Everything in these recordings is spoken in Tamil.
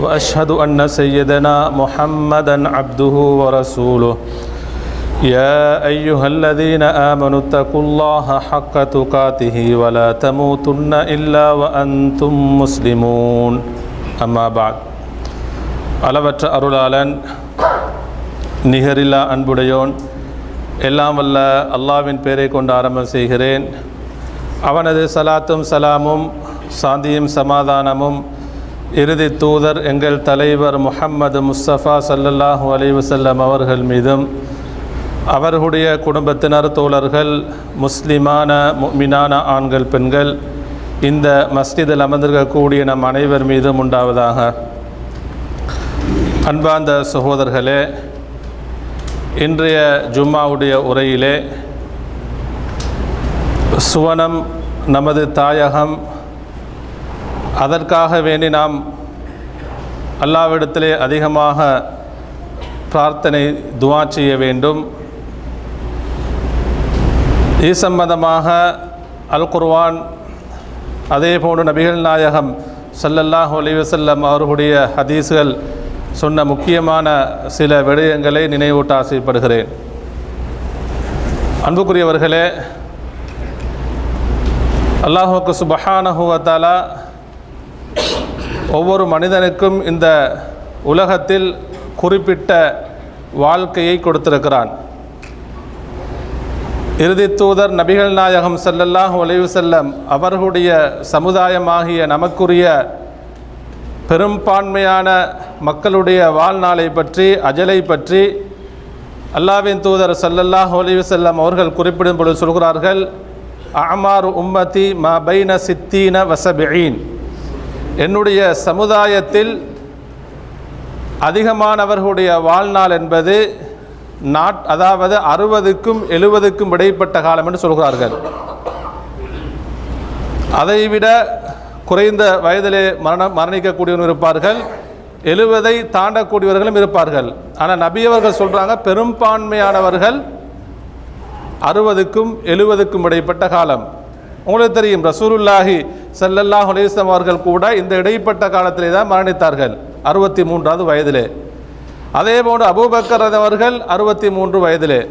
وأشهد أن سيدنا محمدا عبده ورسوله يا أيها الذين آمنوا اتقوا الله حق تقاته ولا تموتن إلا وأنتم مسلمون أما بعد அளவற்ற அருளாளன் நிகரில்லா அன்புடையோன் எல்லாம் வல்ல அல்லாவின் பெயரை கொண்டு ஆரம்பம் செய்கிறேன் அவனது சலாத்தும் சலாமும் சாந்தியும் சமாதானமும் இறுதி தூதர் எங்கள் தலைவர் முஹம்மது முஸ்தபா சல்லல்லாஹு அலைவசல்லம் அவர்கள் மீதும் அவர்களுடைய குடும்பத்தினர் தோழர்கள் முஸ்லிமான முக்மினான ஆண்கள் பெண்கள் இந்த மஸ்ஜிதில் அமர்ந்திருக்கக்கூடிய நம் அனைவர் மீதும் உண்டாவதாக. அன்பார்ந்த சகோதரர்களே இன்றைய ஜும்மாவுடைய உரையிலே சுவனம் நமது தாயகம் அதற்காக வேண்டி நாம் அல்லாவிடத்திலே அதிகமாக பிரார்த்தனை துவா செய்ய வேண்டும். இது சம்பந்தமாக அல் குர்வான் அதே போன்று நபிகள் நாயகம் சல்லல்லாஹ் ஒலிவசல்லம் அவர்களுடைய ஹதீஸ்கள் சொன்ன முக்கியமான சில விடயங்களை நினைவூட்ட ஆசைப்படுகிறேன் அன்புக்குரியவர்களே அல்லாஹுக்கு சுபஹானஹுவத்தாலா ஒவ்வொரு மனிதனுக்கும் இந்த உலகத்தில் குறிப்பிட்ட வாழ்க்கையை கொடுத்திருக்கிறான். இறுதி தூதர் நபிகள் நாயகம் செல்லல்லாஹ் அலைஹி செல்லம் அவர்களுடைய சமுதாயமாகிய நமக்குரிய பெரும்பான்மையான மக்களுடைய வாழ்நாளை பற்றி அஜலை பற்றி அல்லாவின் தூதர் சல்லல்லாஹ் ஒலிவு செல்லம் அவர்கள் குறிப்பிடும் பொழுது சொல்கிறார்கள் அமார் உம்மதி மா பைன சித்தீன வசபியின் என்னுடைய சமுதாயத்தில் அதிகமானவர்களுடைய வாழ்நாள் என்பது நாட் அதாவது அறுபதுக்கும் எழுபதுக்கும் இடைப்பட்ட காலம் என்று சொல்கிறார்கள். அதைவிட குறைந்த வயதிலே மரணம் மரணிக்கக்கூடியவர்கள் இருப்பார்கள். எழுபதை தாண்டக்கூடியவர்களும் இருப்பார்கள். ஆனால் நபி அவர்கள் சொல்கிறாங்க பெரும்பான்மையானவர்கள் அறுபதுக்கும் எழுபதுக்கும் இடைப்பட்ட காலம். உங்களுக்கு தெரியும் ரசூருல்லாஹி ஸல்லல்லாஹு அலைஹி அவர்கள் கூட இந்த இடைப்பட்ட காலத்திலே தான் மரணித்தார்கள் அறுபத்தி மூன்றாவது வயதிலே. அதே போன்று அபூபக்கர் அவர்கள் அறுபத்தி மூன்று வயதிலே.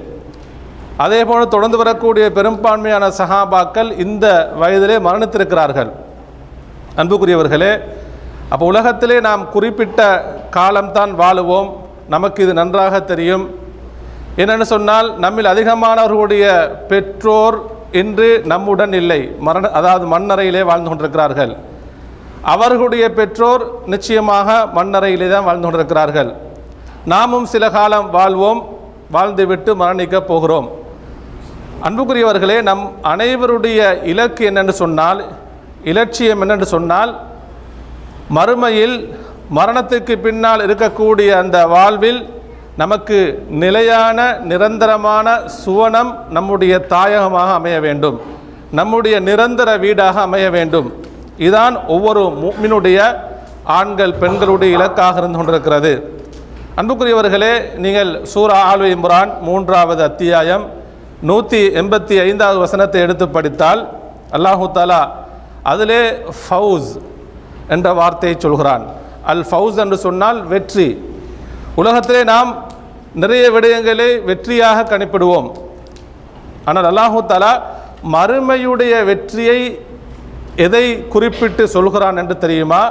அதே போன்று தொடர்ந்து வரக்கூடிய பெரும்பான்மையான சஹாபாக்கள் இந்த வயதிலே மரணித்திருக்கிறார்கள். அன்புக்குரியவர்களே அப்போ உலகத்திலே நாம் குறிப்பிட்ட காலம்தான் வாழுவோம் நமக்கு இது நன்றாக தெரியும். என்னென்னு சொன்னால் நம்மில் அதிகமானவர்களுடைய பெற்றோர் இன்று நம்முடன் இல்லை. மரண அதாவது மண்ணறையிலே வாழ்ந்து கொண்டிருக்கிறார்கள். அவர்களுடைய பெற்றோர் நிச்சயமாக மண்ணறையிலே தான் வாழ்ந்து கொண்டிருக்கிறார்கள். நாமும் சில காலம் வாழ்வோம் வாழ்ந்துவிட்டு மரணிக்கப் போகிறோம். அன்புக்குரியவர்களே நம் அனைவருடைய இலக்கு என்னென்று சொன்னால் இலட்சியம் என்னென்று சொன்னால் மறுமையில் மரணத்துக்கு பின்னால் இருக்கக்கூடிய அந்த வாழ்வில் நமக்கு நிலையான நிரந்தரமான சுவனம் நம்முடைய தாயகமாக அமைய வேண்டும். நம்முடைய நிரந்தர வீடாக அமைய வேண்டும். இதான் ஒவ்வொரு மீனுடைய ஆண்கள் பெண்களுடைய இலக்காக இருந்து கொண்டிருக்கிறது. அன்புக்குரியவர்களே நீங்கள் சூரா ஆலு இம்ரான் மூன்றாவது அத்தியாயம் நூற்றி எண்பத்தி ஐந்தாவது வசனத்தை எடுத்து படித்தால் அல்லாஹு தாலா அதிலே ஃபவுஸ் என்ற வார்த்தையை சொல்கிறான். அல் ஃபவுஸ் என்று சொன்னால் வெற்றி. உலகத்திலே நாம் நிறைய விடயங்களை வெற்றியாக கணிப்பிடுவோம். ஆனால் அல்லாஹு தாலா மறுமையுடைய வெற்றியை எதை குறிப்பிட்டு சொல்கிறான் என்று தெரியுமா?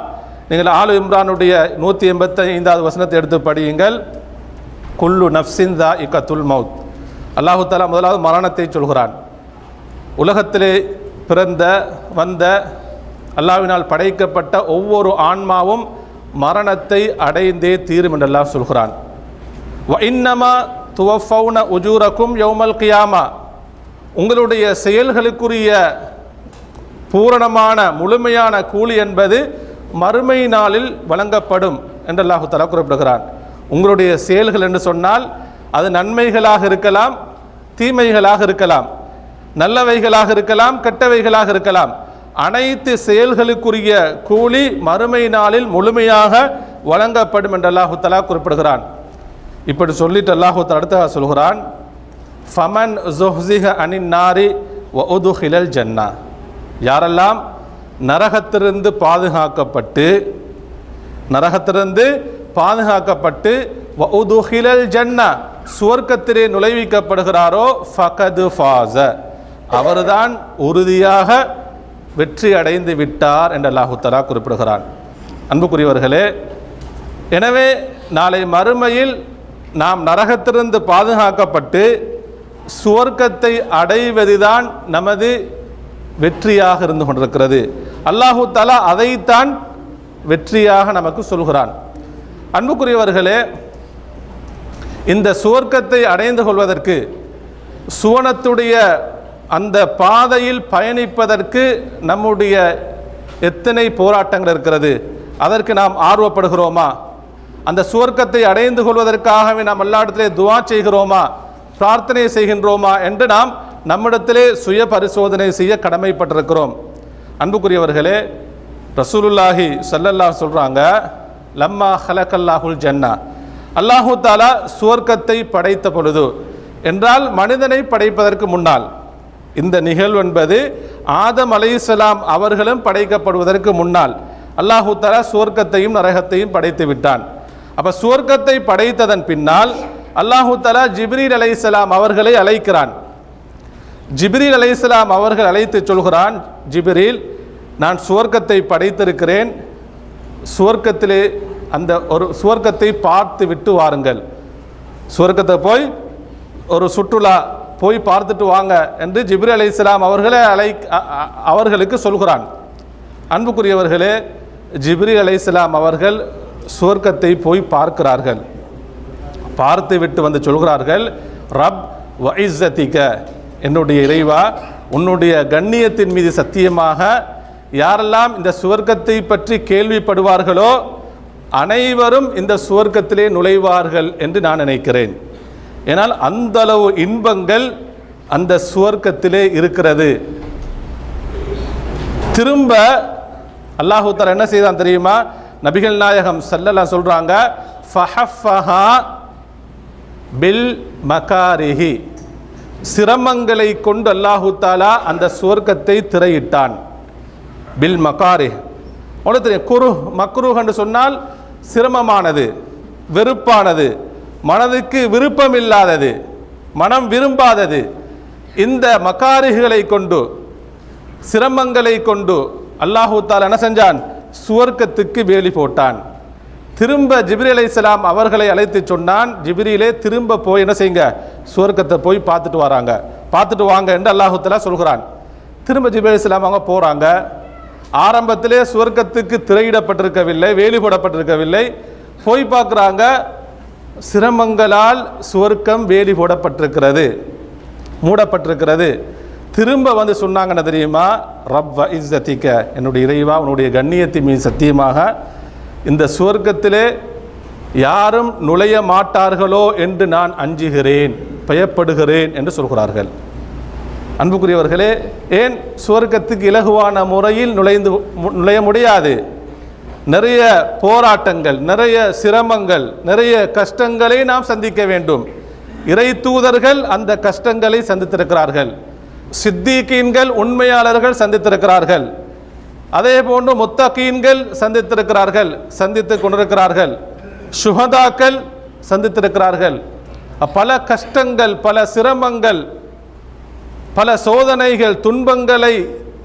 நீங்கள் ஆலு இம்ரானுடைய நூற்றி எண்பத்தி ஐந்தாவது வசனத்தை எடுத்து படியுங்கள். குல்லு நஃப்சின் தா இக்கத்துல் மவுத் அல்லாஹு தாலா முதலாவது மரணத்தை சொல்கிறான். உலகத்திலே பிறந்த வந்த அல்லாவினால் படைக்கப்பட்ட ஒவ்வொரு ஆன்மாவும் மரணத்தை அடைந்தே தீரும் என்றெல்லாம் சொல்கிறான். வ இன்னமா துவஃபவுன உஜூரக்கும் யௌமல் கியாமா. உங்களுடைய செயல்களுக்குரிய பூரணமான முழுமையான கூலி என்பது மறுமை நாளில் வழங்கப்படும் என்று அல்லாஹு தலா குறிப்பிடுகிறான். உங்களுடைய செயல்கள் என்று சொன்னால் அது நன்மைகளாக இருக்கலாம் தீமைகளாக இருக்கலாம் நல்லவைகளாக இருக்கலாம் கெட்டவைகளாக இருக்கலாம். அனைத்து செயல்களுக்குரிய கூலி மறுமை நாளில் முழுமையாக வழங்கப்படும் என்று அல்லாஹு தலா குறிப்பிடுகிறான். இப்படி சொல்லிட்டு அல்லாஹு அடுத்ததாக சொல்கிறான் ஃபமன் ஜொஹ்சிஹ அனின் நாரி ஒது ஹிலல் ஜன்னா. யாரெல்லாம் நரகத்திலிருந்து பாதுகாக்கப்பட்டு நரகத்திலிருந்து பாதுகாக்கப்பட்டு ஒது ஹிலல் ஜன்னா சுவர்க்கத்திலே நுழைவிக்கப்படுகிறாரோ ஃபகது ஃபாஸ. அவர்தான் உறுதியாக வெற்றி அடைந்து விட்டார் என்று அல்லாஹு குறிப்பிடுகிறான். அன்புக்குரியவர்களே எனவே நாளை மறுமையில் நாம் நரகத்திலிருந்து பாதுகாக்கப்பட்டு சுவர்க்கத்தை அடைவதுதான் நமது வெற்றியாக இருந்து கொண்டிருக்கிறது. அல்லாஹு தலா அதைத்தான் வெற்றியாக நமக்கு சொல்கிறான். அன்புக்குரியவர்களே இந்த சுவர்க்கத்தை அடைந்து கொள்வதற்கு சுவனத்துடைய அந்த பாதையில் பயணிப்பதற்கு நம்முடைய எத்தனை போராட்டங்கள் இருக்கிறது? அதற்கு நாம் ஆர்வப்படுகிறோமா? அந்த சுவர்க்கத்தை அடைந்து கொள்வதற்காகவே நாம் எல்லா இடத்திலே துவா செய்கிறோமா? பிரார்த்தனை செய்கின்றோமா? என்று நாம் நம்மிடத்திலே சுய பரிசோதனை செய்ய கடமைப்பட்டிருக்கிறோம். அன்புக்குரியவர்களே ரசூலுல்லாஹி சல்லல்லா சொல்கிறாங்க லம்மா ஹலக்கல்லாஹுல் ஜன்னா. அல்லாஹூ தாலா சுவர்க்கத்தை படைத்த பொழுது என்றால் மனிதனை படைப்பதற்கு முன்னால் இந்த நிகழ்வு என்பது ஆதம் அலைஹிஸ்ஸலாம் அவர்களும் படைக்கப்படுவதற்கு முன்னால் அல்லாஹு தலா சுவர்க்கத்தையும் நரகத்தையும் படைத்து விட்டான். அப்போ சுவர்க்கத்தை படைத்ததன் பின்னால் அல்லாஹு தலா ஜிப்ரீல் அலைஹிஸ்ஸலாம் அவர்களை அழைக்கிறான். ஜிப்ரீல் அலைஹிஸ்ஸலாம் அவர்கள் அழைத்து சொல்கிறான் ஜிப்ரீல் நான் சுவர்க்கத்தை படைத்திருக்கிறேன். சுவர்க்கத்திலே அந்த ஒரு சுவர்க்கத்தை பார்த்து விட்டு வாருங்கள். சுவர்க்கத்தை போய் ஒரு சுற்றுலா போய் பார்த்துட்டு வாங்க என்று ஜிப்ரி அலைஹிஸ்ஸலாம் அவர்களே அலை அவர்களுக்கு சொல்கிறான். அன்புக்குரியவர்களே ஜிப்ரி அலைஹிஸ்ஸலாம் அவர்கள் சுவர்க்கத்தை போய் பார்க்கிறார்கள். பார்த்து விட்டு வந்து சொல்கிறார்கள் ரப் வைசத்திக என்னுடைய இறைவா உன்னுடைய கண்ணியத்தின் மீது சத்தியமாக யாரெல்லாம் இந்த சுவர்க்கத்தை பற்றி கேள்விப்படுவார்களோ அனைவரும் இந்த சுவர்க்கத்திலே நுழைவார்கள் என்று நான் நினைக்கிறேன். ஏனால் அந்த அளவு இன்பங்கள் அந்த சுவர்க்கத்திலே இருக்கிறது. திரும்ப அல்லாஹூத்தர் என்ன செய்தான் தெரியுமா? நபிகள் நாயகம் ஸல்லல்லாஹு சொல்கிறாங்க ஃபஹஃபஹா பில் மகாரிஹி. சிரமங்களை கொண்டு அல்லாஹு தாலா அந்த சுவர்க்கத்தை திரையிட்டான். பில் மகாரி உங்களுக்கு தெரியும் குரு மக்ரூஹ் என்று சொன்னால் சிரமமானது வெறுப்பானது. மனதுக்கு விருப்பம் இல்லாதது மனம் விரும்பாதது. இந்த மக்காரிகளை கொண்டு சிரமங்களை கொண்டு அல்லாஹு என்ன செஞ்சான்? சுவர்க்கத்துக்கு வேலி போட்டான். திரும்ப ஜிப்ரி அலைஹிஸ்ஸலாம் அவர்களை அழைத்து சொன்னான். ஜிபிரியிலே திரும்ப போய் என்ன செய்யுங்க? சுவர்க்கத்தை போய் பார்த்துட்டு வராங்க. பார்த்துட்டு வாங்க என்று அல்லாஹு சொல்கிறான். திரும்ப ஜிப்ரி அலைஹிஸ்ஸலாம் அவங்க போகிறாங்க ஆரம்பத்திலே சுவர்க்கத்துக்கு திரையிடப்பட்டிருக்கவில்லை வேலி போடப்பட்டிருக்கவில்லை. போய் பார்க்குறாங்க. சிரமங்களால் சுவர்க்கம் வேலி போடப்பட்டிருக்கிறது மூடப்பட்டிருக்கிறது. திரும்ப வந்து சொன்னாங்க என்ன தெரியுமா? இஸ் இஸ்ஸத்திக்க என்னுடைய இறைவா உன்னுடைய கண்ணியத்தின் மீன் சத்தியமாக இந்த சுவர்க்கத்திலே யாரும் நுழைய மாட்டார்களோ என்று நான் அஞ்சுகிறேன் பயப்படுகிறேன் என்று சொல்கிறார்கள். அன்புக்குரியவர்களே ஏன் சுவர்க்கத்துக்கு இலகுவான முறையில் நுழைந்து மு- நுழைய முடியாது? நிறைய போராட்டங்கள் நிறைய சிரமங்கள் நிறைய கஷ்டங்களை நாம் சந்திக்க வேண்டும். இறை தூதர்கள் அந்த கஷ்டங்களை சந்தித்திருக்கிறார்கள். சித்திகீன்கள் உண்மையாளர்கள் சந்தித்திருக்கிறார்கள். அதே போன்று முத்தகீன்கள் சந்தித்திருக்கிறார்கள் சந்தித்து கொண்டிருக்கிறார்கள். சுகதாக்கள் சந்தித்திருக்கிறார்கள். பல கஷ்டங்கள் பல சிரமங்கள் பல சோதனைகள் துன்பங்களை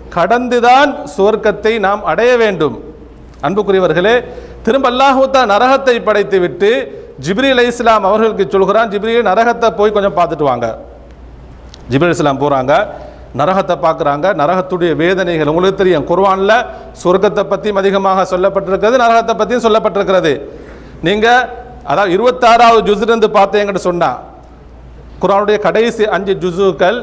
கடந்துதான் சுவர்க்கத்தை நாம் அடைய வேண்டும். அன்புக்குரியவர்களே திரும்ப அல்லாஹூத்தா நரகத்தை படைத்து விட்டு ஜிப்ரி அலை இஸ்லாம் அவர்களுக்கு சொல்கிறான் ஜிப்ரி நரகத்தை போய் கொஞ்சம் பார்த்துட்டு வாங்க. ஜிப்ரி இஸ்லாம் போகிறாங்க நரகத்தை பார்க்குறாங்க நரகத்துடைய வேதனைகள் உங்களுக்கு தெரியும் குர்வானில் சொர்க்கத்தை பற்றியும் அதிகமாக சொல்லப்பட்டிருக்கிறது நரகத்தை பற்றியும் சொல்லப்பட்டிருக்கிறது. நீங்கள் அதாவது இருபத்தாறாவது ஜுஸ்லேருந்து பார்த்தீங்கன்னு சொன்னால் குரானுடைய கடைசி அஞ்சு ஜுசுக்கள்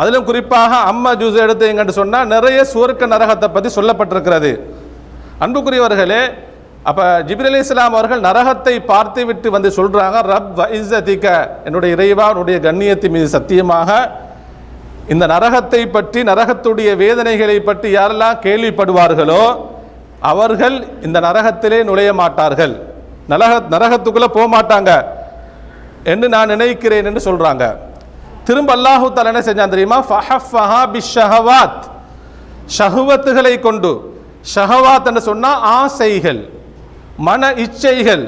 அதிலும் குறிப்பாக அம்மா ஜூஸ் எடுத்தீங்கன்னு சொன்னால் நிறைய சுவர்க்க நரகத்தை பற்றி சொல்லப்பட்டிருக்கிறது. அன்புக்குரியவர்களே அப்போ ஜிபிர் அலி இஸ்லாம் அவர்கள் நரகத்தை பார்த்து விட்டு வந்து சொல்கிறாங்க ரப் வ இஸ்ஸதிக. என்னுடைய இறைவா உன்னுடைய கண்ணியத்தின் மீது சத்தியமாக இந்த நரகத்தை பற்றி நரகத்துடைய வேதனைகளை பற்றி யாரெல்லாம் கேள்விப்படுவார்களோ அவர்கள் இந்த நரகத்திலே நுழைய மாட்டார்கள். நரக நரகத்துக்குள்ளே போக மாட்டாங்க என்று நான் நினைக்கிறேன் என்று சொல்கிறாங்க திரும்ப அல்லாஹு தஆலா என்ன செஞ்சான் தெரியுமா? ஃபஹஃபஹா பிஷ்ஷஹவாத் ஷஹுவத்துகளை கொண்டு ஷஹவாத் என்று சொன்னால் ஆசைகள் மன இச்சைகள்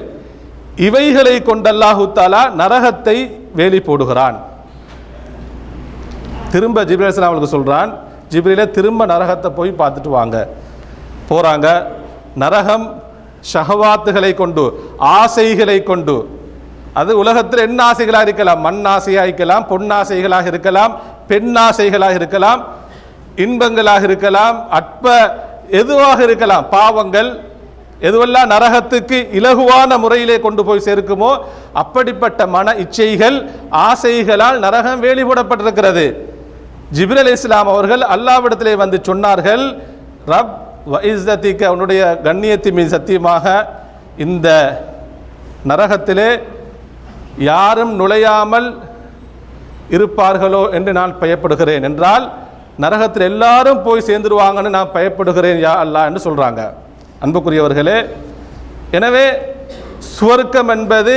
இவைகளை கொண்டு தாலா நரகத்தை வேலி போடுகிறான். திரும்ப ஜிப்ரேல் அவளுக்கு சொல்கிறான் ஜிப்ரிலே திரும்ப நரகத்தை போய் பார்த்துட்டு வாங்க. போகிறாங்க நரகம் ஷஹவாத்துகளை கொண்டு ஆசைகளை கொண்டு. அது உலகத்தில் என்ன ஆசைகளாக இருக்கலாம்? மண் ஆசையாக இருக்கலாம் பொன்னாசைகளாக இருக்கலாம் பெண் ஆசைகளாக இருக்கலாம் இன்பங்களாக இருக்கலாம் அற்ப எதுவாக இருக்கலாம் பாவங்கள் எதுவெல்லாம் நரகத்துக்கு இலகுவான முறையிலே கொண்டு போய் சேர்க்குமோ அப்படிப்பட்ட மன இச்சைகள் ஆசைகளால் நரகம் வேலிபோடப்பட்டிருக்கிறது. ஜிப்ரல் இஸ்லாம் அவர்கள் அல்லாவிடத்திலே வந்து சொன்னார்கள் ரப் வைஸ்தத்திக்கு அவனுடைய கண்ணியத்தை மீது சத்தியமாக இந்த நரகத்திலே யாரும் நுழையாமல் இருப்பார்களோ என்று நான் பயப்படுகிறேன் என்றால் நரகத்தில் எல்லாரும் போய் சேர்ந்துருவாங்கன்னு நான் பயப்படுகிறேன் யா அல்லா என்று சொல்கிறாங்க அன்புக்குரியவர்களே எனவே சுவர்க்கம் என்பது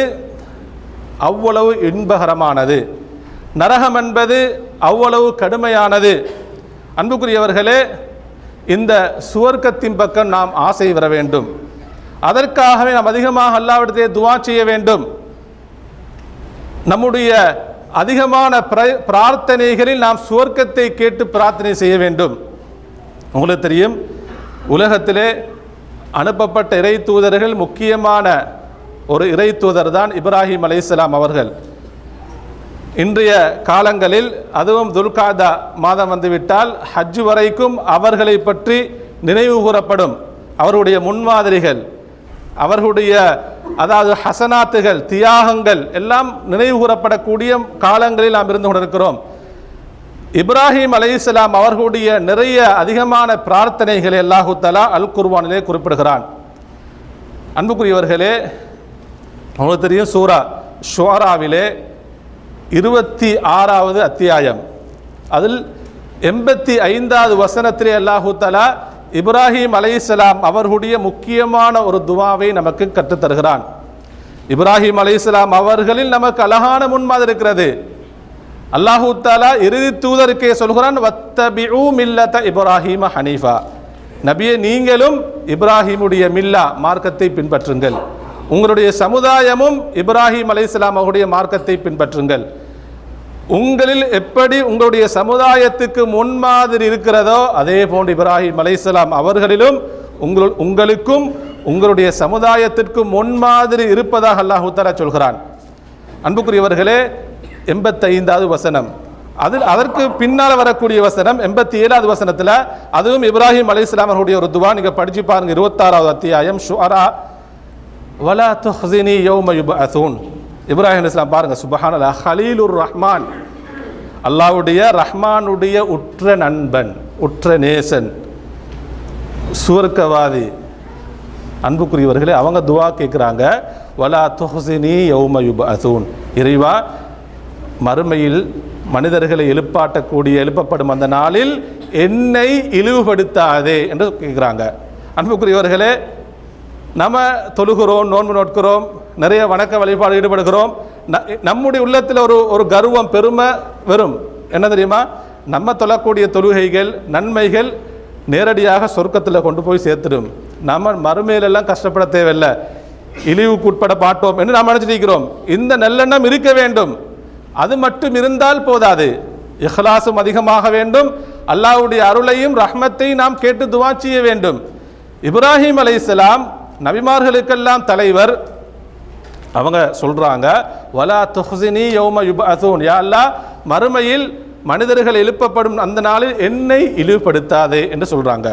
அவ்வளவு இன்பகரமானது. நரகம் என்பது அவ்வளவு கடுமையானது. அன்புக்குரியவர்களே இந்த சுவர்க்கத்தின் பக்கம் நாம் ஆசை வர வேண்டும். அதற்காகவே நாம் அதிகமாக அல்லாவிடத்தை துவா செய்ய வேண்டும். நம்முடைய அதிகமான பிரார்த்தனைகளில் நாம் சுவர்க்கத்தை கேட்டு பிரார்த்தனை செய்ய வேண்டும். உங்களுக்கு தெரியும் உலகத்திலே அனுப்பப்பட்ட இறை தூதர்கள் முக்கியமான ஒரு இறை தூதர் தான் இப்ராஹிம் அலைஹிஸ்ஸலாம் அவர்கள். இன்றைய காலங்களில் அதுவும் துல்காதா மாதம் வந்துவிட்டால் ஹஜ் வரைக்கும் அவர்களை பற்றி நினைவு கூறப்படும். அவருடைய முன்மாதிரிகள் அவர்களுடைய அதாவது ஹசனாத்துகள் தியாகங்கள் எல்லாம் நினைவு கூறப்படக்கூடிய காலங்களில் நாம் இருந்து கொண்டிருக்கிறோம். இப்ராஹிம் அலைஹிஸ்ஸலாம் அவர்களுடைய நிறைய அதிகமான பிரார்த்தனைகளை அல்லாஹு தலா அல் குர்வானிலே குறிப்பிடுகிறான். அன்புக்குரியவர்களே உங்களுக்கு தெரியும் சூரா ஷோராவிலே இருபத்தி ஆறாவது அத்தியாயம். அதில் எண்பத்தி ஐந்தாவது வசனத்திலே அல்லாஹு தலா இப்ராஹிம் அலைஹிஸ்ஸலாம் அவர்களுடைய முக்கியமான ஒரு துவாவை நமக்கு கற்றுத்தருகிறான். இப்ராஹிம் அலைஹிஸ்ஸலாம் அவர்களில் நமக்கு அழகான முன்மாதிரி இருக்கிறது. அல்லாஹூ தாலா இறுதி தூதருக்கே சொல்கிறான் வத்தபியூ மில்லத இப்ராஹிம ஹனீஃபா. நபியே நீங்களும் இப்ராஹிமுடைய மில்லா மார்க்கத்தை பின்பற்றுங்கள். உங்களுடைய சமுதாயமும் இப்ராஹிம் அலைஹிஸ்ஸலாம் அவருடைய மார்க்கத்தை பின்பற்றுங்கள். உங்களில் எப்படி உங்களுடைய சமுதாயத்துக்கு முன்மாதிரி இருக்கிறதோ அதே போன்று இப்ராஹிம் அலைசலாம் அவர்களிலும் உங்கள் உங்களுக்கும் உங்களுடைய சமுதாயத்திற்கும் முன்மாதிரி இருப்பதாக அல்லாஹு சொல்கிறான். அன்புக்குரியவர்களே எண்பத்தைந்தாவது வசனம். அதில் அதற்கு பின்னால் வரக்கூடிய வசனம் எண்பத்தி ஏழாவது வசனத்தில் அதுவும் இப்ராஹிம் அலைஹிஸ்ஸலாம் அவர்களுடைய ஒரு துவா நீங்கள் படிச்சு பாருங்க இருபத்தாறாவது அத்தியாயம் ஷுஅரா வலா துஹ்ஸினி யௌம யுபஅஸூன். இப்ராஹிம் இஸ்லாம் பாருங்க சுப்ஹானல்லாஹ் ஹலீலுர் ரஹ்மான். அல்லாவுடைய ரஹ்மானுடைய உற்ற நண்பன் உற்ற நேசன் சுவர்க்கவாதி. அன்புக்குரியவர்களே அவங்க துவா கேட்குறாங்க வலா துஹ்ஸினி யௌம அசூன் இறைவா மறுமையில் மனிதர்களை எழுப்பாட்டக்கூடிய எழுப்பப்படும் அந்த நாளில் என்னை இழிவுபடுத்தாதே என்று கேட்குறாங்க அன்புக்குரியவர்களே நம்ம தொழுகிறோம் நோன்பு நோட்கிறோம் நிறைய வணக்க வழிபாடு ஈடுபடுகிறோம். ந- நம்முடைய உள்ளத்தில் ஒரு ஒரு கர்வம் பெருமை வெறும் என்ன தெரியுமா? நம்ம தொழக்கூடிய தொழுகைகள் நன்மைகள் நேரடியாக சொர்க்கத்தில் கொண்டு போய் சேர்த்துடும். நம்ம மறுமையிலெல்லாம் கஷ்டப்பட தேவையில்லை. இழிவுக்கு உட்பட பாட்டோம் என்று நாம் நினைச்சிருக்கிறோம் இந்த நல்லெண்ணம் இருக்க வேண்டும். அது மட்டும் இருந்தால் போதாது. இஹ்லாசும் அதிகமாக வேண்டும். அல்லாஹ்வுடைய அருளையும் ரஹ்மத்தையும் நாம் கேட்டு துவா செய்ய வேண்டும். இப்ராஹிம் அலைஹிஸ்ஸலாம் நபிமார்களுக்கெல்லாம் தலைவர். அவங்க சொல்கிறாங்க வலா துஹ்ஸினி யௌம யுபஅஸூன். யா மறுமையில் மனிதர்கள் எழுப்பப்படும் அந்த நாளில் என்னை இழிவுபடுத்தாதே என்று சொல்கிறாங்க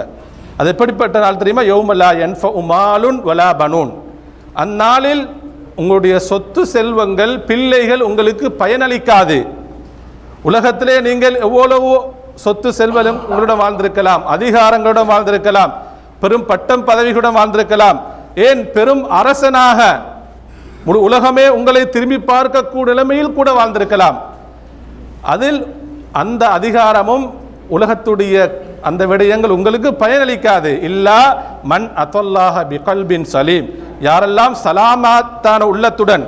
அது எப்படிப்பட்ட நாள் தெரியுமா? யோமலா யன்ஃபஉ உமாலுன் வலா பனூன். அந்நாளில் உங்களுடைய சொத்து செல்வங்கள் பிள்ளைகள் உங்களுக்கு பயனளிக்காது. உலகத்திலே நீங்கள் எவ்வளவோ சொத்து செல்வம் உங்களுடன் வாழ்ந்திருக்கலாம் அதிகாரங்களுடன் வாழ்ந்திருக்கலாம் பெரும் பட்டம் பதவிகளுடன் வாழ்ந்திருக்கலாம். ஏன்? பெரும் அரசனாக முழு உலகமே உங்களை திரும்பி பார்க்கக்கூடிய நிலைமையில் கூட வாழ்ந்திருக்கலாம். அதில் அந்த அதிகாரமும் உலகத்துடைய அந்த விடயங்கள் உங்களுக்கு பயனளிக்காது. இல்லா மன் அத்தொல்லாஹ பிகல்பின் சலீம். யாரெல்லாம் சலாமத்தான உள்ளத்துடன்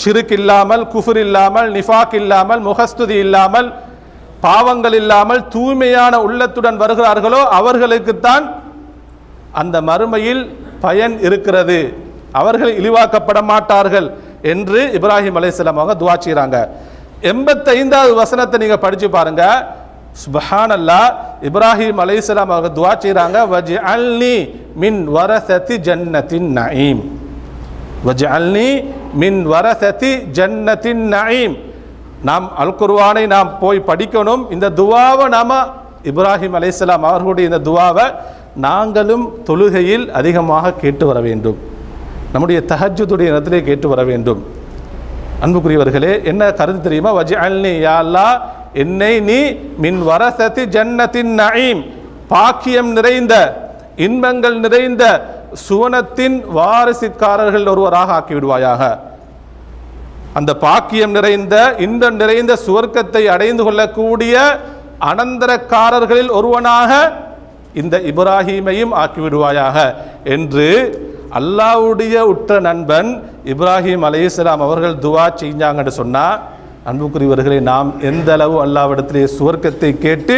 ஷிருக் இல்லாமல் குஃபுர் இல்லாமல் நிஃபாக் இல்லாமல் முகஸ்துதி இல்லாமல் பாவங்கள் இல்லாமல் தூய்மையான உள்ளத்துடன் வருகிறார்களோ அவர்களுக்குத்தான் அந்த மறுமையில் பயன் இருக்கிறது. அவர்கள் இழிவாக்கப்பட மாட்டார்கள் என்று இப்ராஹிம் அலைஹிஸ்ஸலாம் அவங்க துவா செய்கிறாங்க எண்பத்தைந்தாவது வசனத்தை நீங்கள் படித்து பாருங்க. சுபஹானல்லா இப்ராஹிம் அலைஹிஸ்ஸலாம் அவங்க துவா செய்கிறாங்க வஜ் அல்னி மின் வரசதி ஜன்னத்தின் வஜ் அல்னி மின் வரசதி ஜன்னத்தின் நயீம். நாம் அல்குர்வானை நாம் போய் படிக்கணும். இந்த துவாவை நாம இப்ராஹிம் அலைஹிஸ்ஸலாம் அவர்களுடைய இந்த துவாவை நாங்களும் தொழுகையில் அதிகமாக கேட்டு வர வேண்டும். நம்முடைய தஹஜுடைய இடத்திலே கேட்டு வர வேண்டும். அன்புக்குரியவர்களே என்ன கருத்து தெரியுமா? வஜ்அல்னி யா யாழ்லா என்னை நீ மின் வரசதி ஜன்னத்தின் நயீம். பாக்கியம் நிறைந்த இன்பங்கள் நிறைந்த சுவனத்தின் வாரிசுக்காரர்கள் ஒருவராக ஆக்கிவிடுவாயாக. அந்த பாக்கியம் நிறைந்த இன்பம் நிறைந்த சுவர்க்கத்தை அடைந்து கொள்ளக்கூடிய அனந்தரக்காரர்களில் ஒருவனாக இந்த இப்ராஹீமையும் ஆக்கிவிடுவாயாக என்று அல்லாஹ்வுடைய உற்ற நண்பன் இப்ராஹிம் அலைஹிஸ்ஸலாம் அவர்கள் துவா செஞ்சாங்கன்னு சொன்னால் அன்புக்குரியவர்களை நாம் எந்த அளவு அல்லாவிடத்திலே சுவர்க்கத்தை கேட்டு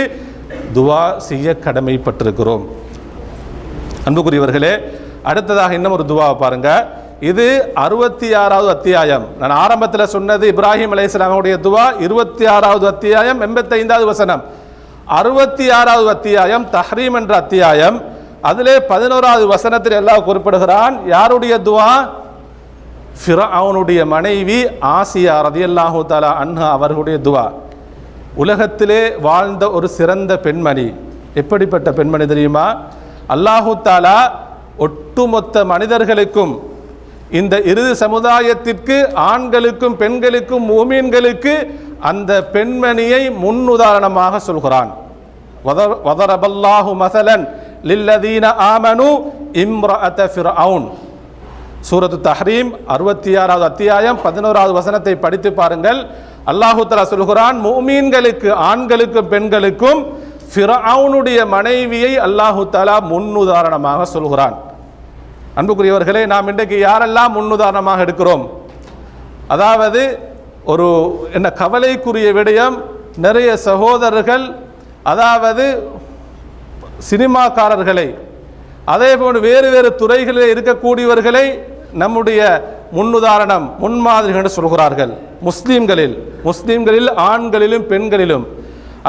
துவா செய்ய கடமைப்பட்டிருக்கிறோம். அன்புக்குரியவர்களே அடுத்ததாக இன்னும் ஒரு துவாவை பாருங்க. இது அறுபத்தி ஆறாவது அத்தியாயம். நான் ஆரம்பத்தில் சொன்னது இப்ராஹிம் அலைஹிஸ்ஸலாமுடைய துவா இருபத்தி ஆறாவது அத்தியாயம் எண்பத்தைந்தாவது வசனம். அறுபத்தி ஆறாவது அத்தியாயம் தஹ்ரீம் என்ற அத்தியாயம். அதிலே பதினோராவது வசனத்தில் எல்லாம் குறிப்பிடுகிறான் யாருடைய துவா? அவனுடைய மனைவி ஆசியா ரதியல்லாஹு தாலா அன்ஹா அவர்களுடைய துவா. உலகத்திலே வாழ்ந்த ஒரு சிறந்த பெண்மணி. எப்படிப்பட்ட பெண்மணி தெரியுமா? அல்லாஹு தாலா ஒட்டுமொத்த மனிதர்களுக்கும் இந்த இறுதி சமுதாயத்திற்கு ஆண்களுக்கும் பெண்களுக்கும் மூமீன்களுக்கு அந்த பெண்மணியை முன்னுதாரணமாக சொல்கிறான். வதரபல்லாஹு மசலன் லில்லதீன ஆமனு இம்ரஅத ஃபிர்அவுன். சூரத்து தஹ்ரீம் அறுபத்தி ஆறாவது அத்தியாயம் பதினோராவது வசனத்தை படித்து பாருங்கள். அல்லாஹுத்தலா சொல்கிறான் மூமீன்களுக்கு ஆண்களுக்கும் பெண்களுக்கும் ஃபிரவுனுடைய மனைவியை அல்லாஹு தஆலா முன்னுதாரணமாக சொல்கிறான். அன்புக்குரியவர்களே நாம் இன்றைக்கு யாரெல்லாம் முன்னுதாரணமாக எடுக்கிறோம்? அதாவது ஒரு என்ன கவலைக்குரிய விடயம் நிறைய சகோதரர்கள் அதாவது சினிமாக்காரர்களை அதே போன்று வேறு வேறு துறைகளில் இருக்கக்கூடியவர்களை நம்முடைய முன்னுதாரணம் முன்மாதிரி என்று சொல்கிறார்கள். முஸ்லீம்களில் முஸ்லீம்களில் ஆண்களிலும் பெண்களிலும்.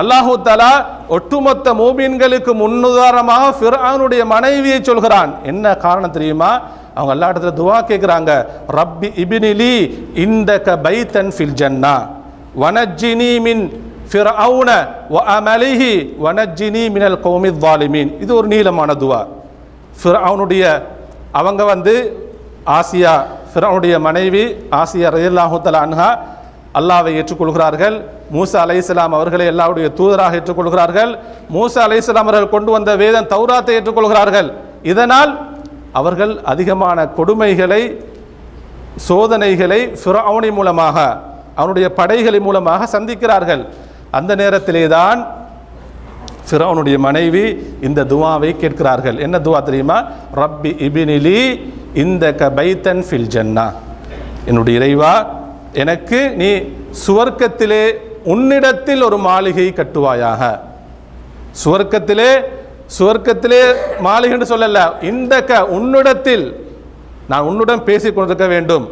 அல்லாஹு தலா ஒட்டுமொத்த மூமீன்களுக்கு முன்னுதாரணமாக ஃபிர்ஆனுடைய மனைவியை சொல்கிறான். என்ன காரணம் தெரியுமா? அவங்க எல்லா இடத்துல துவா கேட்குறாங்க. ரப்பி இபினிலி இந்த க பைத்தன் ஃபில் ஜன்னா வனஜினி மின் ஃபிரௌன வ அமலிஹி வனஜினி மினல் கௌமி தாலிமீன் இது ஒரு நீளமான துவா ஃபிரௌனுடைய அவங்க வந்து ஆசியா ஃபிரௌனுடைய மனைவி ஆசியா ரயில்லாஹுத்தலா அன்ஹா அல்லாவை ஏற்றுக்கொள்கிறார்கள் மூசா அலை இஸ்லாம் அவர்களை எல்லாவுடைய தூதராக ஏற்றுக்கொள்கிறார்கள் மூசா அலை இஸ்லாம் அவர்கள் கொண்டு வந்த வேதம் தௌராத்தை ஏற்றுக்கொள்கிறார்கள் இதனால் அவர்கள் அதிகமான கொடுமைகளை சோதனைகளை ஃபிரௌனி மூலமாக அவனுடைய படைகளின் மூலமாக சந்திக்கிறார்கள் அந்த நேரத்திலே தான் ஃபிரௌனுடைய மனைவி இந்த துவாவை கேட்கிறார்கள். என்ன துவா தெரியுமா? ரப்பி இபினிலி இந்த க பைத்தன் ஃபில் ஜன்னா. என்னுடைய இறைவா எனக்கு நீ சுவர்க்கத்திலே உன்னிடத்தில் ஒரு மாளிகை கட்டுவாயாக. சுவர்க்கத்திலே சுவர்க்கத்திலே மாளிகைன்னு சொல்லல இந்த க உன்னிடத்தில் நான் உன்னுடன் பேசிக் கொண்டிருக்க வேண்டும்.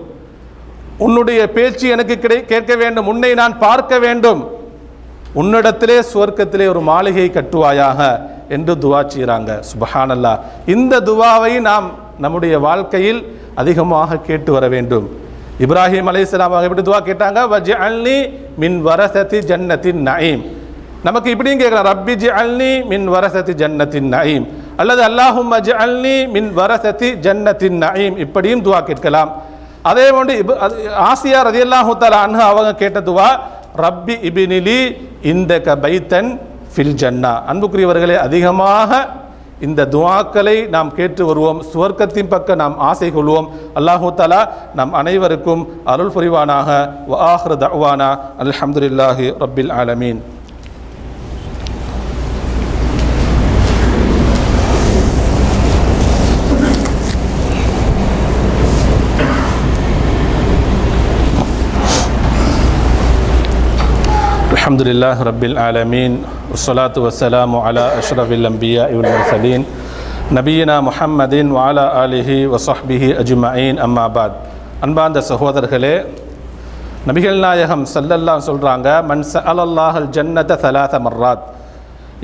உன்னுடைய பேச்சு எனக்கு கிடை கேட்க வேண்டும். உன்னை நான் பார்க்க வேண்டும். உன்னிடத்திலே சுவர்க்கத்திலே ஒரு மாளிகை கட்டுவாயாக என்று துவா செய்கிறாங்க. சுபஹானல்லா இந்த துவாவை நாம் நம்முடைய வாழ்க்கையில் அதிகமாக கேட்டு வர வேண்டும். இப்ராஹிம் அலைஹிஸ்ஸலாம் அவங்க எப்படி துவா கேட்டாங்க? வஜ்அல்னி மின் வரசதி ஜன்னத்தின் நயீம். நமக்கு இப்படியும் கேட்கலாம் ரப்பி ஜிஅல்னி மின் வரசதி ஜன்னத்தின் நயீம். அல்லது அல்லாஹும் அல்னி மின் வரசதி ஜன்னத்தின் நயீம். இப்படியும் துவா கேட்கலாம். அதே போன்று இப் அது ஆசியா ரதியல்லாஹு தலா அன்ஹா அவங்க கேட்ட துவா ரப்பி இபினிலி இந்த க பைத்தன் ஃபில் ஜன்னா. அன்புக்குரியவர்களே அதிகமாக இந்த துவாக்களை நாம் கேட்டு வருவோம். சுவர்க்கத்தின் பக்கம் நாம் ஆசை கொள்வோம். அல்லாஹு தலா நம் அனைவருக்கும் அருள் புரிவானாக. வ தவானா தஅவானா. ரப்பில் ஆலமீன். الحمد لله رب العالمين والصلاة والسلام على أشرف الأنبياء والمرسلين நபியினா முஹம்மதின் வாலா ஆலிஹி வசஹ்பிஹி அஜ்மஈன் அம்மா பாத் அன்பார்ந்த சகோதரர்களே நபிகள் நாயகம் சல்லல்லா சொல்கிறாங்க மன் சஅலல்லாஹல் ஜன்னத சலாத மர்ராத்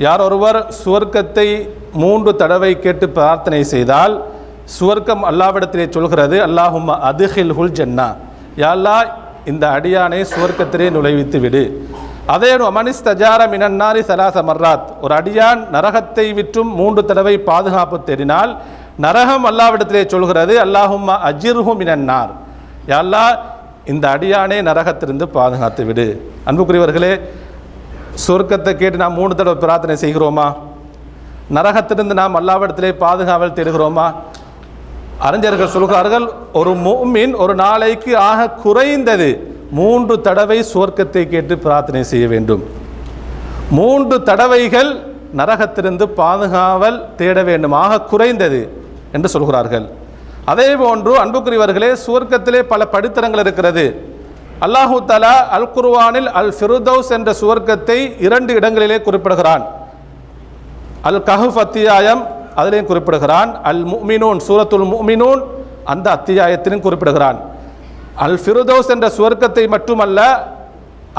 யார் ஒருவர் சுவர்க்கத்தை மூன்று தடவை கேட்டு பிரார்த்தனை செய்தால் சுவர்க்கம் அல்லாவிடத்திலே சொல்கிறது அல்லாஹும்ம அதுஹில் ஹுல் ஜன்னா யா அல்லாஹ் இந்த அடியானை சுவர்க்கத்திலே நுழைவித்து விடு அதே அமனிஸ்தஜார மினன்னாரி சலாச மர்ராத். ஒரு அடியான் நரகத்தை விற்றும் மூன்று தடவை பாதுகாப்பு தேடினால் நரகம் அல்லாவிடத்திலே சொல்கிறது அல்லாஹும் அஜிர்ஹு மினன்னார். யா அல்லாஹ் இந்த அடியானே நரகத்திலிருந்து பாதுகாத்து விடு. அன்புக்குரியவர்களே சொர்க்கத்தை கேட்டு நாம் மூணு தடவை பிரார்த்தனை செய்கிறோமா? நரகத்திலிருந்து நாம் அல்லாவிடத்திலே பாதுகாவல் தேடுகிறோமா? அறிஞர்கள் சொல்கிறார்கள் ஒரு முஃமின் ஒரு நாளைக்கு ஆக குறைந்தது மூன்று தடவை சுவர்க்கத்தை கேட்டு பிரார்த்தனை செய்ய வேண்டும். மூன்று தடவைகள் நரகத்திலிருந்து பாதுகாவல் தேட வேண்டும். ஆக குறைந்தது என்று சொல்கிறார்கள். அதே போன்று அன்புக்குரியவர்களே சுவர்க்கத்திலே பல படித்தரங்கள் இருக்கிறது. அல்லாஹு தலா அல் குர்வானில் அல் ஃபிருதௌஸ் என்ற சுவர்க்கத்தை இரண்டு இடங்களிலே குறிப்பிடுகிறான். அல் கஹுஃப் அத்தியாயம் அதிலையும் குறிப்பிடுகிறான். அல் முமினூன் சூரத்துல் முமினூன் அந்த அத்தியாயத்திலும் குறிப்பிடுகிறான். அல் ஃபிருதௌஸ் என்ற சுவர்க்கத்தை மட்டுமல்ல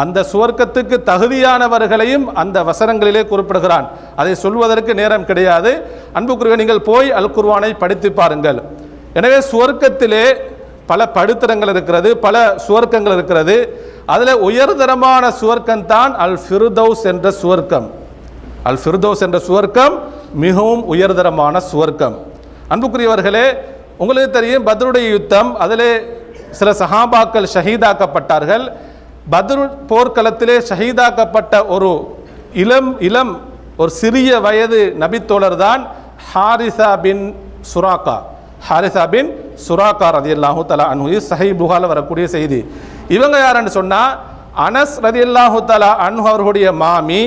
அந்த சுவர்க்கத்துக்கு தகுதியானவர்களையும் அந்த வசனங்களிலே குறிப்பிடுகிறான். அதை சொல்வதற்கு நேரம் கிடையாது. அன்புக்குரிய நீங்கள் போய் அல் குர்வானை படித்து பாருங்கள். எனவே சுவர்க்கத்திலே பல படுத்தரங்கள் இருக்கிறது பல சுவர்க்கங்கள் இருக்கிறது. அதில் உயர்தரமான சுவர்க்கம் தான் அல் ஃபிருதௌஸ் என்ற சுவர்க்கம். அல் ஃபிர்தோஸ் என்ற சுவர்க்கம் மிகவும் உயர்தரமான சுவர்க்கம். அன்புக்குரியவர்களே உங்களுக்கு தெரியும் பத்ருடைய யுத்தம் அதிலே சில சஹாபாக்கள் ஷஹீதாக்கப்பட்டார்கள். பத்ரு போர்க்களத்திலே ஷஹீதாக்கப்பட்ட ஒரு இளம் இளம் ஒரு சிறிய வயது நபித்தோழர் தான் ஹாரிசா பின் சுராக்கா. ஹாரிசா பின் சுராக்கா ரதியல்லாஹு தலா அன்ஹு. சஹி புகால வரக்கூடிய செய்தி. இவங்க யாருன்னு சொன்னால் அனஸ் ரதி அல்லாஹூ தலா அன்ஹு அவர்களுடைய மாமி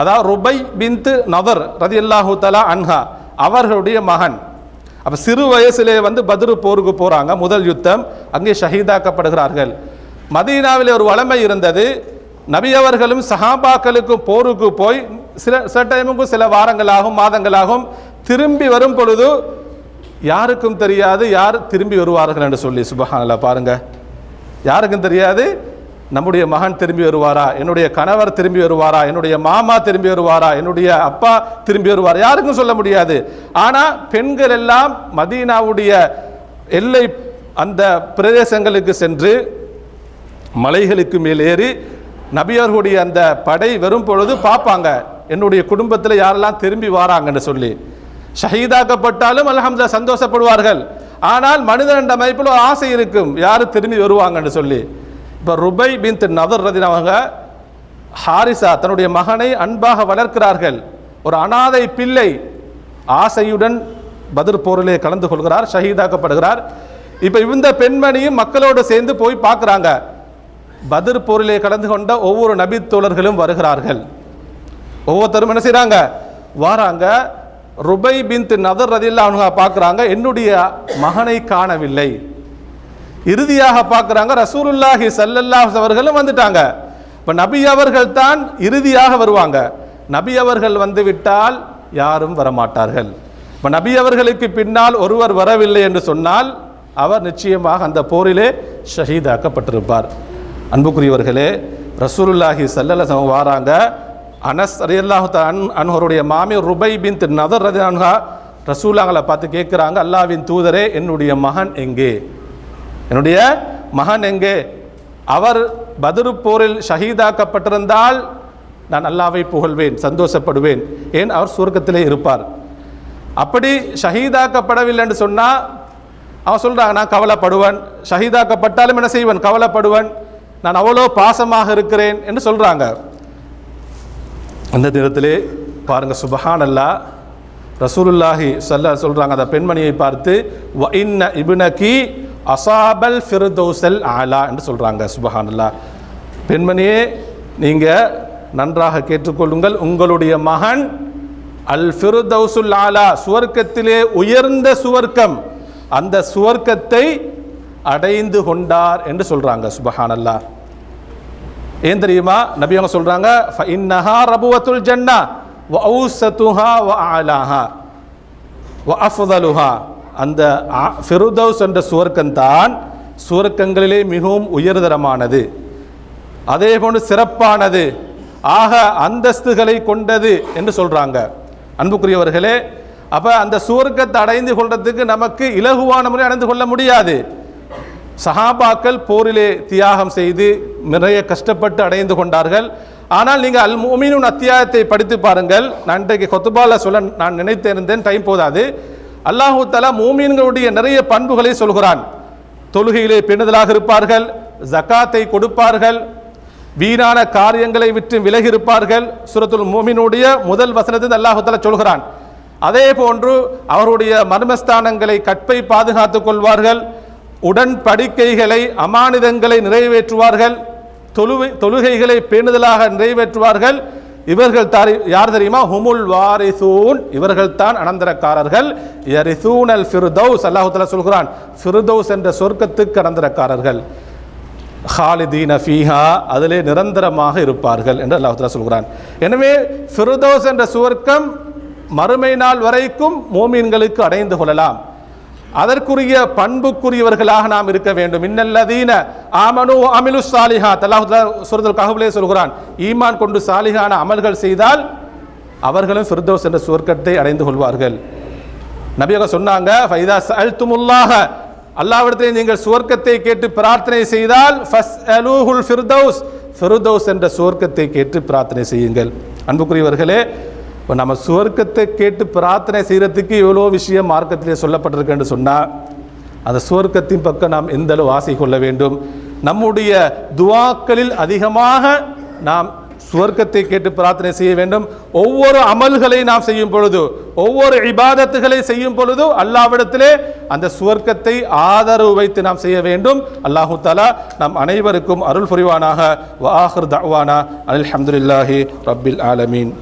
அதாவது ருபை பின்து ரதி ரதியல்லாஹு தலா அன்ஹா அவர்களுடைய மகன். அப்போ சிறு வயசிலே வந்து பதிரு போருக்கு போகிறாங்க முதல் யுத்தம். அங்கே ஷஹீதாக்கப்படுகிறார்கள். மதீனாவில் ஒரு வளமை இருந்தது. நபி அவர்களும் சஹாபாக்களுக்கும் போருக்கு போய் சில சில டைமுக்கும் சில வாரங்களாகும் மாதங்களாகும் திரும்பி வரும் பொழுது யாருக்கும் தெரியாது யார் திரும்பி வருவார்கள் என்று சொல்லி சுபஹானல்லா பாருங்கள் யாருக்கும் தெரியாது? நம்முடைய மகன் திரும்பி வருவாரா? என்னுடைய கணவர் திரும்பி வருவாரா? என்னுடைய மாமா திரும்பி வருவாரா? என்னுடைய அப்பா திரும்பி வருவாரா? யாருக்கும் சொல்ல முடியாது. ஆனால் பெண்கள் எல்லாம் மதீனாவுடைய எல்லை அந்த பிரதேசங்களுக்கு சென்று மலைகளுக்கு மேல் ஏறி நபியர்களுடைய அந்த படை வரும் பொழுது பார்ப்பாங்க என்னுடைய குடும்பத்தில் யாரெல்லாம் திரும்பி வாராங்கன்னு சொல்லி. ஷஹீதாக்கப்பட்டாலும் அல்ஹம்துலில்லாஹ் சந்தோஷப்படுவார்கள். ஆனால் மனிதன் என்ற அமைப்பில் ஒரு ஆசை இருக்கும் யார் திரும்பி வருவாங்கன்னு சொல்லி. இப்போ ருபை பின் நதர் ரதினவங்க ஹாரிசா தன்னுடைய மகனை அன்பாக வளர்க்கிறார்கள். ஒரு அனாதை பிள்ளை ஆசையுடன் பதிர் போரிலே கலந்து கொள்கிறார் ஷஹீதாக்கப்படுகிறார். இப்போ இந்த பெண்மணியும் மக்களோடு சேர்ந்து போய் பார்க்குறாங்க. பதிர் போரிலே கலந்து கொண்ட ஒவ்வொரு நபி தோழர்களும் வருகிறார்கள். ஒவ்வொருத்தரும் என்ன செய்கிறாங்க வாராங்க. ருபை பின் நதர் ரதில்லா அவங்க பார்க்குறாங்க என்னுடைய மகனை காணவில்லை. இறுதியாக பார்க்குறாங்க ரசூலுல்லாஹி சல்லல்லாஹ் அவர்களும் வந்துட்டாங்க. இப்போ நபி அவர்கள் தான் இறுதியாக வருவாங்க. நபி அவர்கள் வந்து விட்டால் யாரும் வரமாட்டார்கள். இப்போ நபி அவர்களுக்கு பின்னால் ஒருவர் வரவில்லை என்று சொன்னால் அவர் நிச்சயமாக அந்த போரிலே ஷஹீதாக்கப்பட்டிருப்பார். அன்புக்குரியவர்களே ரசூலுல்லாஹி ஸல்லல்லாஹு வாராங்க. அனஸ் ரலியல்லாஹு அன் அன்ஹருடைய மாமி ருபை பின் நதர் ரதி அன்ஹா ரசூலாங்களை பார்த்து கேட்குறாங்க அல்லாவின் தூதரே என்னுடைய மகன் எங்கே? என்னுடைய மகன் எங்கே? அவர் பத்ரு போரில் ஷஹீதாக்கப்பட்டிருந்தால் நான் அல்லாவை புகழ்வேன் சந்தோஷப்படுவேன். ஏன்? அவர் சுருக்கத்திலே இருப்பார். அப்படி ஷஹீதாக்கப்படவில்லை என்று சொன்னால் அவன் சொல்கிறாங்க நான் கவலைப்படுவேன். ஷஹீதாக்கப்பட்டாலும் என்ன செய்வேன்? கவலைப்படுவேன். நான் அவ்வளோ பாசமாக இருக்கிறேன் என்று சொல்கிறாங்க அந்த நேரத்திலே பாருங்க சுபஹான் அல்லா ரசூலுல்லாஹி சொல்ல சொல்கிறாங்க அந்த பெண்மணியை பார்த்து வ இன்ன இப்னகி அசாபல் ஃபிர்தௌசல் ஆலா என்று சொல்கிறாங்க சுபஹானல்லா. பெண்மணியே நீங்கள் நன்றாக கேட்டுக்கொள்ளுங்கள். உங்களுடைய மகன் அல் ஃபிர்தௌசுல் ஆலா சுவர்க்கத்திலே உயர்ந்த சுவர்க்கம். அந்த சுவர்க்கத்தை அடைந்து கொண்டார் என்று சொல்கிறாங்க சுபஹானல்லா. ஏன் தெரியுமா? நபி அவங்க சொல்கிறாங்க இன்னஹா ரபுவத்துல் ஜன்னா வ அவுசத்துஹா வ ஆலாஹா வ அஃதலுஹா அந்த ஃபெருதவுஸ் என்ற சுவர்க்கம்தான் சுவர்க்கங்களிலே மிகவும் உயர்தரமானது. அதே போன்று சிறப்பானது. ஆக அந்தஸ்துகளை கொண்டது என்று சொல்கிறாங்க அன்புக்குரியவர்களே அப்போ அந்த சுவர்க்கத்தை அடைந்து கொள்றதுக்கு நமக்கு இலகுவான முறை அடைந்து கொள்ள முடியாது. சஹாபாக்கள் போரிலே தியாகம் செய்து நிறைய கஷ்டப்பட்டு அடைந்து கொண்டார்கள். ஆனால் நீங்கள் அல் முமினுன் அத்தியாயத்தை படித்து பாருங்கள். நான் இன்றைக்கு கொத்துபால சொல்ல நான் நினைத்திருந்தேன் டைம் போதாது. அல்லாஹூ தலா மூமீன்களுடைய நிறைய பண்புகளை சொல்கிறான். தொழுகையிலே பெண்ணுதலாக இருப்பார்கள் ஜகாத்தை கொடுப்பார்கள் வீணான காரியங்களை விட்டு விலகி இருப்பார்கள். சுரத்துல் மூமினுடைய முதல் வசனத்தை அல்லாஹு தஆலா சொல்கிறான். அதே போன்று அவருடைய மர்மஸ்தானங்களை கற்பை பாதுகாத்துக் கொள்வார்கள் உடன்படிக்கைகளை அமானிதங்களை நிறைவேற்றுவார்கள் தொழுவை தொழுகைகளை பேணுதலாக நிறைவேற்றுவார்கள் இவர்கள் தாரி யார் தெரியுமா? ஹுமுல் வாரிசூன். இவர்கள் தான் அனந்தரக்காரர்கள். யரிசூன் ஃபிருதௌஸ் ஃபிர்தௌஸ் அல்லாஹ் சொல்கிறான் ஃபிர்தௌஸ் என்ற சொர்க்கத்துக்கு அனந்தரக்காரர்கள். ஹாலிதீன ஃபீஹா அதிலே நிரந்தரமாக இருப்பார்கள் என்று அல்லாஹுத்தலா சொல்கிறான். எனவே ஃபிர்தௌஸ் என்ற சுவர்க்கம் மறுமை நாள் வரைக்கும் மோமீன்களுக்கு அடைந்து கொள்ளலாம். அதற்குரிய பண்புக்குரியவர்களாக நாம் இருக்க வேண்டும். இன்னல்லதீன ஆமனு அமிலு சாலிஹா அல்லாஹ் தஆலா கஹபுலே சொல்கிறான் ஈமான் கொண்டு சாலிஹான அமல்கள் செய்தால் அவர்களும் ஃபிர்தௌஸ் என்ற சுவர்க்கத்தை அடைந்து கொள்வார்கள். நபியாக சொன்னாங்க ஃபைதா சஅல்துமுல்லாஹ. அல்லாஹ்விடத்தில் நீங்கள் சுவர்க்கத்தை கேட்டு பிரார்த்தனை செய்தால் ஃபஸ்அலூஹுல் ஃபிர்தௌஸ். ஃபிர்தௌஸ் என்ற சுவர்க்கத்தை கேட்டு பிரார்த்தனை செய்யுங்கள். அன்புக்குரியவர்களே இப்போ நம்ம சுவர்க்கத்தை கேட்டு பிரார்த்தனை செய்கிறதுக்கு எவ்வளோ விஷயம் மார்க்கத்திலே சொல்லப்பட்டிருக்குன்னு சொன்னால் அந்த சுவர்க்கத்தின் பக்கம் நாம் எந்த அளவு ஆசை கொள்ள வேண்டும்? நம்முடைய துவாக்களில் அதிகமாக நாம் சுவர்க்கத்தை கேட்டு பிரார்த்தனை செய்ய வேண்டும். ஒவ்வொரு அமல்களை நாம் செய்யும் பொழுது ஒவ்வொரு இபாதத்துகளை செய்யும் பொழுது அல்லாவிடத்திலே அந்த சுவர்க்கத்தை ஆதரவு வைத்து நாம் செய்ய வேண்டும். அல்லாஹு தாலா நம் அனைவருக்கும் அருள் புரிவானாக. வாஹிர் தஅவானா அல்ஹம்துலில்லாஹி ரப்பில் ஆலமீன்.